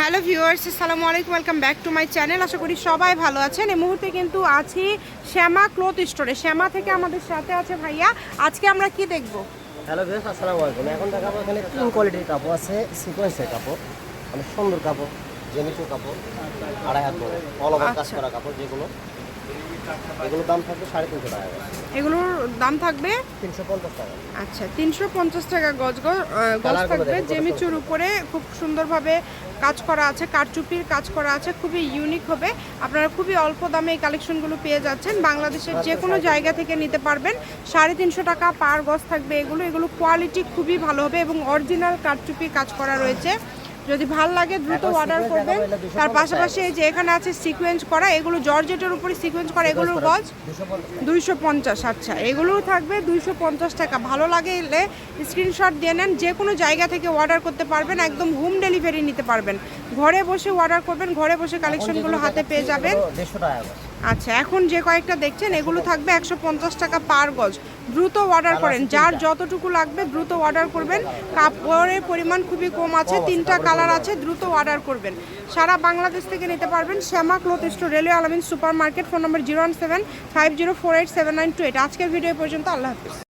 Hello viewers আসসালামু আলাইকুম welcome back to my channel. আশা করি সবাই ভালো আছেন। এই মুহূর্তে কিন্তু আছি শ্যামা ক্লথ স্টোরে। শ্যামা থেকে আমাদের সাথে আছে ভাইয়া। আজকে আমরা কি দেখব? হ্যালো বেশ আসসালামু আলাইকুম। এখন দেখাবো এখানে তিন কোয়ালিটির কাপড় আছে সিকোয়েন্সের কাপড়। অনেক সুন্দর কাপড় জেমিচু কাপড় আড়াই হাত বড় অল ওভার কাজ আচ্ছা। করা কাপড় যেগুলো। এগুলোর দাম থাকবে সাড়ে তিনশো টাকা এগুলোর দাম থাকবে? তিনশো পঞ্চাশ টাকা আচ্ছা তিনশো পঞ্চাশ টাকা গজ গজ থাকবে। জেমিচুর উপরে খুব সুন্দরভাবে কাজ করা আছে কারচুপির কাজ করা আছে খুবই ইউনিক হবে। আপনারা খুবই অল্প দামে এই কালেকশনগুলো পেয়ে যাচ্ছেন। বাংলাদেশের যে কোনো জায়গা থেকে নিতে পারবেন। সাড়ে তিনশো টাকা পার গজ থাকবে এগুলো। এগুলো কোয়ালিটি খুবই ভালো হবে এবং অরিজিনাল কারচুপি কাজ করা রয়েছে। যদি ভালো লাগে দ্রুত অর্ডার করবেন। দেখাবো, এটা 250 তার পাশাপাশি এই যে এখানে আছে সিকোয়েন্স করা এগুলো জর্জেটের উপরে সিকোয়েন্স করা এগুলোর গজ দুইশো পঞ্চাশ আচ্ছা। এগুলোও থাকবে দুইশো পঞ্চাশ টাকা। ভালো লাগে এলে স্ক্রিনশট দিয়ে নেন যে কোনো জায়গা থেকে অর্ডার করতে পারবেন একদম হোম ডেলিভারি নিতে পারবেন। ঘরে বসে অর্ডার করবেন ঘরে বসে কালেকশনগুলো হাতে পেয়ে যাবেন। দেড়শো টাকা। আচ্ছা এখন যে কয়েকটা দেখছেন এগুলো থাকবে একশো পঞ্চাশ টাকা পার গজ। দ্রুত অর্ডার করেন। যার যতটুকু লাগবে দ্রুত অর্ডার করবেন। কাপড়ের পরিমাণ খুবই কম আছে তিনটা কালার আছে দ্রুত অর্ডার করবেন। সারা বাংলাদেশ থেকে নিতে পারবেন Shyama cloth store railway Alamin super market phone number zero one seven five zero four eight seven nine two eight আজকের ভিডিও পর্যন্ত আল্লাহ হাফিজ।